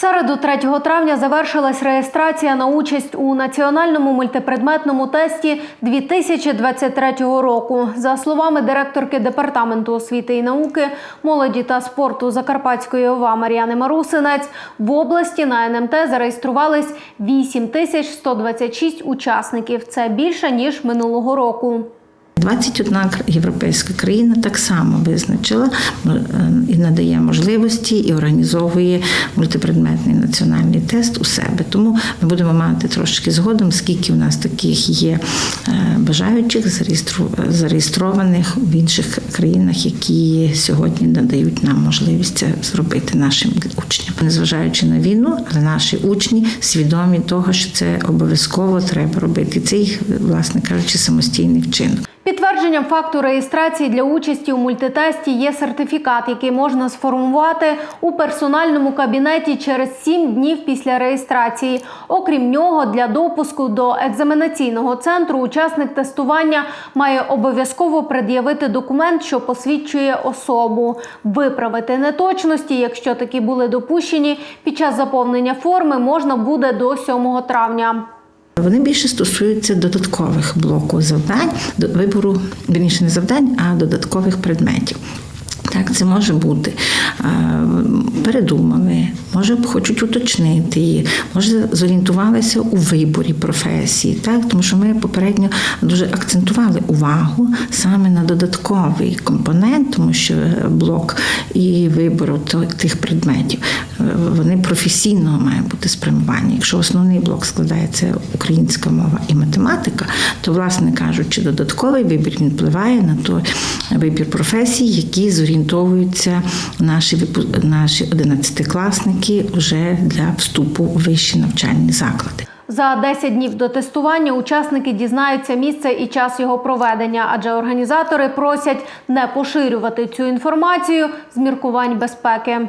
середу 3 травня завершилась реєстрація на участь у національному мультипредметному тесті 2023 року. За словами директорки департаменту освіти і науки, молоді та спорту Закарпатської ОВА Мар'яни Марусинець, в області на НМТ зареєструвались 8 тисяч 126 учасників. Це більше ніж минулого року. 21 європейська країна так само визначила е, і надає можливості і організовує мультипредметний національний тест у себе. Тому ми будемо мати трошки згодом, скільки у нас таких є е, бажаючих зареєстрованих в інших країнах, які сьогодні надають нам можливість це зробити нашим учням, незважаючи на війну, але наші учні свідомі того, що це обов'язково треба робити. Це їх, власне кажучи, самостійний вчинок. Підтвердженням факту реєстрації для участі у мультитесті є сертифікат, який можна сформувати у персональному кабінеті через 7 днів після реєстрації. Окрім нього, для допуску до екзаменаційного центру учасник тестування має обов'язково пред'явити документ, що посвідчує особу, виправити неточності, якщо такі були допущені, під час заповнення форми можна буде до 7 травня. Вони більше стосуються додаткових блоку завдань, вибору вірніше не завдань, а додаткових предметів. Так, це може бути е, передумали, може хочуть уточнити її, може зорієнтувалися у виборі професії, так тому що ми попередньо дуже акцентували увагу саме на додатковий компонент, тому що блок і вибору тих предметів е, вони професійного має бути спрямування. Якщо основний блок складається українська мова і математика, то, власне кажучи, додатковий вибір він впливає на той вибір професій, які зорієнтовуються наші наші одинадцятикласники вже для вступу у вищі навчальні заклади. За 10 днів до тестування учасники дізнаються місце і час його проведення, адже організатори просять не поширювати цю інформацію з міркувань безпеки.